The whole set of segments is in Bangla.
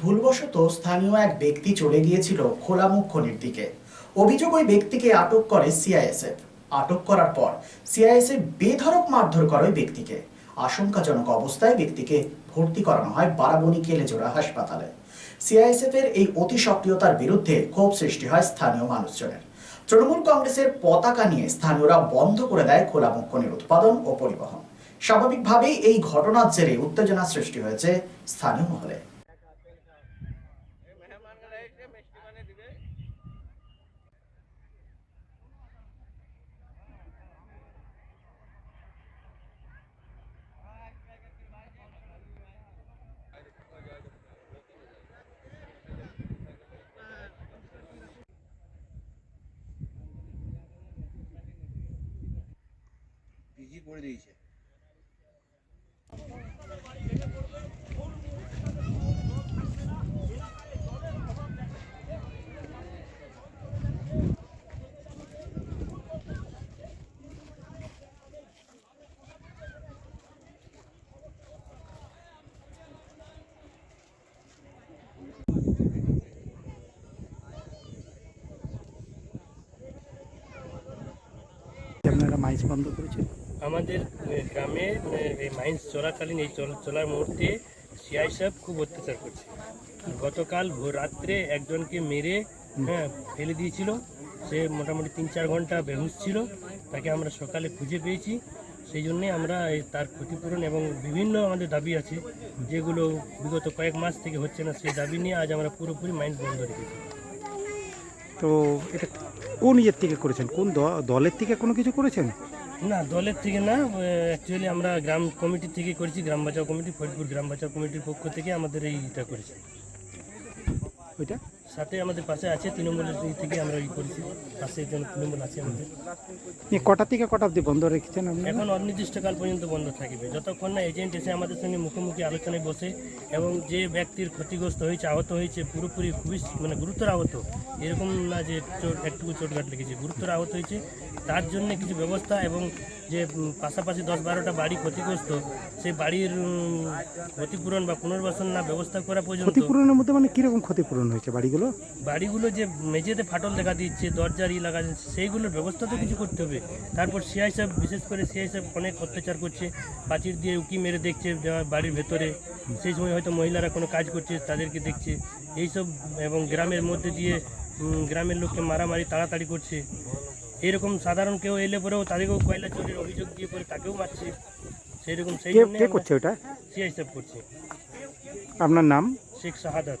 ভুলবশত স্থানীয় এক ব্যক্তি চলে গিয়েছিল খোলামুখ খনির দিকে। অভিযোগ ওই ব্যক্তিকে আটক করে সিআইএসএফ। আটক করার পর সিআইএসএফ বেধড়ক মারধর করে ওই ব্যক্তিকে। আশঙ্কাজনক অবস্থায় ব্যক্তিকে ভর্তি করানো হয় বারাবণী কেলেজোড়া হাসপাতালে। সিআইএসএফ এর এই অতি সক্রিয়তার বিরুদ্ধে ক্ষোভ সৃষ্টি হয় স্থানীয় মানুষজনের। তৃণমূল কংগ্রেসের পতাকা নিয়ে স্থানীয়রা বন্ধ করে দেয় খোলামুখ খনির উৎপাদন ও পরিবহন। স্বাভাবিকভাবেই এই ঘটনার জেরে উত্তেজনা সৃষ্টি হয়েছে স্থানীয় মহলে। করে দিয়েছে। আপনারা মাইজ বন্ধ করেছেন। আমাদের গ্রামে মাইন্স চলাকালীন এই চল- চলার মুহূর্তে সিআই সাহেব খুব অত্যাচার করছে। গতকাল ভোর রাত্রে একজনকে মেরে হ্যাঁ ফেলে দিয়েছিল। সে মোটামুটি তিন চার ঘণ্টা বেহুশ ছিল। তাকে আমরা সকালে খুঁজে পেয়েছি। সেই জন্যে আমরা তার ক্ষতিপূরণ এবং বিভিন্ন আমাদের দাবি আছে, যেগুলো বিগত কয়েক মাস থেকে হচ্ছে না, সেই দাবি নিয়ে আজ আমরা পুরোপুরি মাইন্স বন্ধ রেখেছি। তো এটা কোন ইয়ের থেকে করেছেন? কোন দলের থেকে কোনো কিছু করেছেন? না, দলের থেকে না অ্যাকচুয়ালি আমরা গ্রাম কমিটি থেকে করেছি, গ্রাম বাঁচাও কমিটি, ফরিদপুর গ্রাম বাঁচাও কমিটির পক্ষ থেকে আমাদের এইটা করেছি। ওইটা? সাথে আমাদের পাশে আছে তৃণমূলের দিক থেকে আমরা ই করেছি। পাশে একজন তৃণমূল আছে আমাদের। কটা থেকে কটা অবধি বন্ধ রেখেছেন এখন অনির্দিষ্টকাল পর্যন্ত বন্ধ থাকবে। যতক্ষণ না এজেন্ট এসে আমাদের সঙ্গে মুখোমুখি আলোচনায় বসে এবং যে ব্যক্তির ক্ষতিগ্রস্ত হয়েছে আহত হয়েছে পুরোপুরি খুবই মানে গুরুতর আহত এরকম না যে চোট একটুকু চোটঘাট লেগেছে গুরুতর আহত হয়েছে তার জন্য কিছু ব্যবস্থা এবং যে পাশাপাশি দশ বারোটা বাড়ি ক্ষতিগ্রস্ত সেই বাড়ির ক্ষতিপূরণ বা পুনর্বাসন না ব্যবস্থা করা পর্যন্ত ক্ষতিপূরণের মধ্যে মানে কীরকম ক্ষতিপূরণ হয়েছে? বাড়িগুলো বাড়িগুলো বাড়িগুলো যে মেঝেতে ফাটল দেখা দিচ্ছে দরজার ই লাগা সেইগুলোর ব্যবস্থা তো কিছু করতে হবে। তারপর সিআই সাহেব বিশেষ করে সিআই সাহেব অনেক অত্যাচার করছে পাঁচির দিয়ে উকি মেরে দেখছে বাড়ির ভেতরে। সেই সময় হয়তো মহিলারা কোনো কাজ করছে তাদেরকে দেখছে। এইসব এবং গ্রামের মধ্যে দিয়ে গ্রামের লোককে মারামারি তাড়াতাড়ি করছে। এরকম সাধারণ কেউ এলে পরেও তাদেরকেও কয়লা চোরের অভিযোগ দিয়ে পরে তাকেও মারছে। সেই রকম সেই করছে ওটা? সিআই সাহেব করছে। আপনার নাম? শেখ শাহাদাত।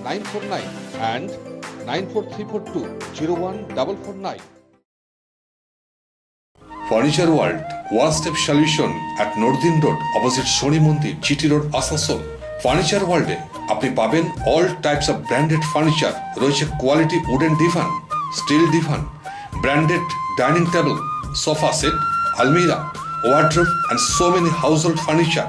nine four nine and nine four three four two zero one double four nine. Furniture world one step solution at Northern road opposite Shani মন্দির জিটি রোড আসানসোল ফার্নিচার ওয়ার্ল্ডে আপনি পাবেন all types of branded furniture রয়েছে quality wooden divan steel divan branded dining table sofa set আলমিরা wardrobe and so many household furniture.